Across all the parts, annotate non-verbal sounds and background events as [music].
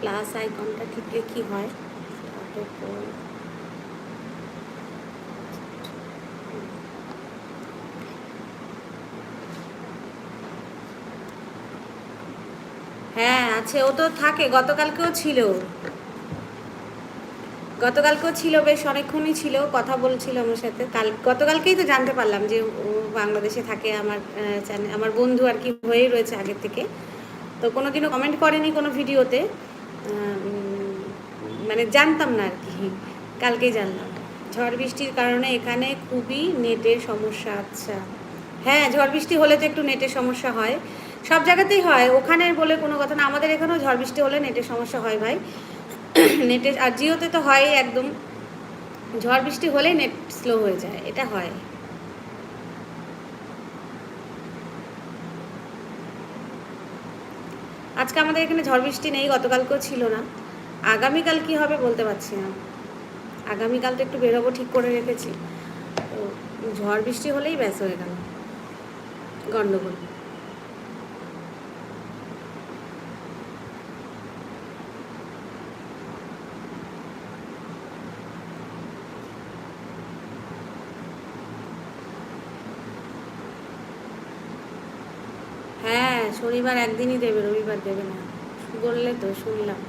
Plus আইকনটা টিপলে কি হয়। হ্যাঁ আছে, ও তো থাকে, গতকালকেও ছিল। গতকালকেও ছিল, বেশ অনেকক্ষণই ছিল, কথা বলছিল আমার সাথে। কাল, গতকালকেই তো জানতে পারলাম যে ও বাংলাদেশে থাকে, আমার আমার বন্ধু আর কি হয়েই রয়েছে আগের থেকে। তো কোনো দিনও কমেন্ট করেনি কোনো ভিডিওতে মানে জানতাম না আর কি, কালকেই জানলাম। ঝড় বৃষ্টির কারণে এখানে খুবই নেটের সমস্যা আচ্ছা। হ্যাঁ ঝড় বৃষ্টি হলে তো একটু নেটের সমস্যা হয়। সব জায়গাতেই হয়, ওখানে বলে কোনো কথা না। আমাদের এখানেও ঝড় বৃষ্টি হলে নেটের সমস্যা হয় ভাই। [clears throat] নেটের, আর জিওতে তো হয় একদম। ঝড় বৃষ্টি হলে নেট স্লো হয়ে যায়, এটা হয়। আজকে আমাদের এখানে ঝড় বৃষ্টি নেই, গতকালকেও ছিল না। আগামীকাল কি হবে বলতে পারছি না। আগামীকাল তো একটু বেরোবো, ঠিক করে রেখেছি। তো ঝড় বৃষ্টি হলেই ব্যাস হয়ে গেল। গন্ডগোল। হ্যাঁ শনিবার একদিনই দেবে রবিবার দেবে না। বললে তো শুনলাম।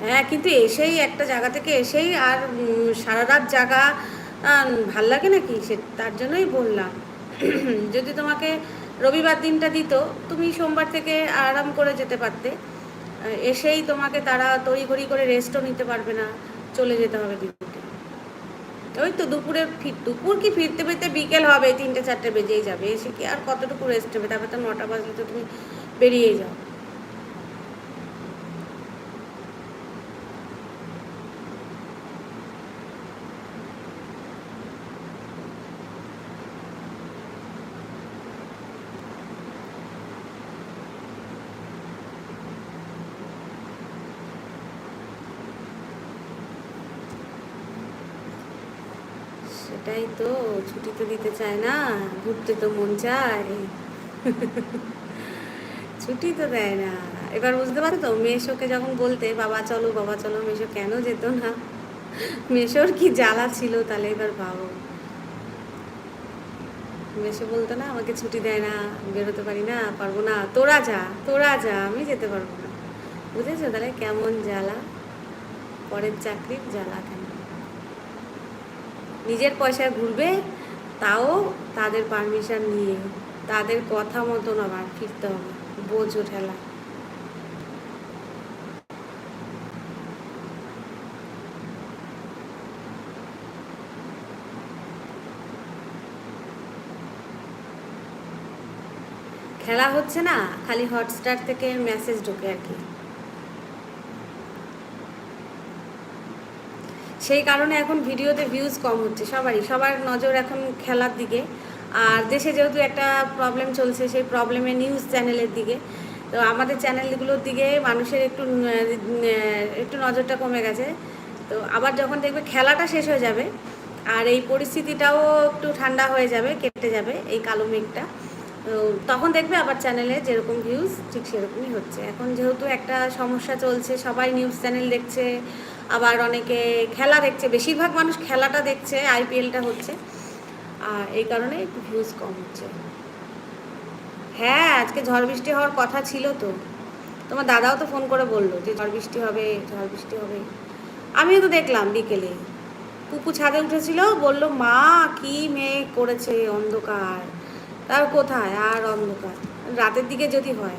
হ্যাঁ কিন্তু এসেই একটা জায়গা থেকে এসেই আর সারা রাত আহ, ভালো লাগে নাকি? সে তার জন্যই বললাম। [clears throat] যদি তোমাকে রবিবার দিনটা দিত তুমি সোমবার থেকে আরাম করে যেতে পারতে। এসেই তোমাকে তারা তড়িঘড়ি করে রেস্টও নিতে পারবে না। চলে যেতে হবে ডিউটিতে ওই তো দুপুরে ফির, দুপুর কি ফিরতে ফিরতে বিকেল হবে, তিনটে চারটে বেজেই যাবে, এসে কি আর কতটুকু রেস্ট হবে? তারপরে তো নটা বাজলে তো তুমি বেরিয়েই যাও। সেটাই তো ছুটি তো দিতে চায় না, ঘুরতে তো মন চায়। ছুটি তো দেয় না। এবার বুঝতে পারো তো, মেশোকে যখন বলতে, বাবা চলো বাবা চলো, মেশো কেন যেত না? মেশোর কি জ্বালা ছিল তাহলে এবার ভাবো। মেশো বলতো না, আমাকে ছুটি দেয় না বেরোতে পারি না, পারব না, তোরা যা তোরা যা, আমি যেতে পারব না। বুঝেছ? তাহলে কেমন জ্বালা? পরের চাকরির জ্বালা কেন? নিজের পয়সায় ঘুরবে, তাও তাদের পারমিশন নিয়ে। তাদের কথা মতন আবার ফিরতে হবে, বোঝো ঠেলা। খেলা হচ্ছে না, খালি হটস্টার থেকে মেসেজ ঢোকে আর কি। সেই কারণে এখন ভিডিওতে ভিউজ কম হচ্ছে, সবারই। সবার নজর এখন খেলার দিকে। আর দেশে যেহেতু একটা প্রবলেম চলছে, সেই প্রবলেমে নিউজ চ্যানেলের দিকে। তো আমাদের চ্যানেলগুলোর দিকে মানুষের একটু একটু নজরটা কমে গেছে। তো আবার যখন দেখবে খেলাটা শেষ হয়ে যাবে, আর এই পরিস্থিতিটাও একটু ঠান্ডা হয়ে যাবে, কেটে যাবে এই কালো মেঘটা, তো তখন দেখবে আবার চ্যানেলে যেরকম ভিউজ ঠিক সেরকমই হচ্ছে। এখন যেহেতু একটা সমস্যা চলছে, সবাই নিউজ চ্যানেল দেখছে আবার অনেকে খেলা দেখছে, বেশিরভাগ মানুষ খেলাটা দেখছে আইপিএলটা হচ্ছে। আর এই কারণে একটু ভিউজ কম হচ্ছে। হ্যাঁ আজকে ঝড় বৃষ্টি হওয়ার কথা ছিল তো। তোমার দাদাও তো ফোন করে বলল যে ঝড় বৃষ্টি হবে, ঝড় বৃষ্টি হবে। আমিও তো দেখলাম বিকেলে। পুপু ছাদে উঠেছিল, বলল, মা, কি মেয়ে করেছে, অন্ধকার। তার কোথায়? আর অন্ধকার। রাতের দিকে যদি হয়।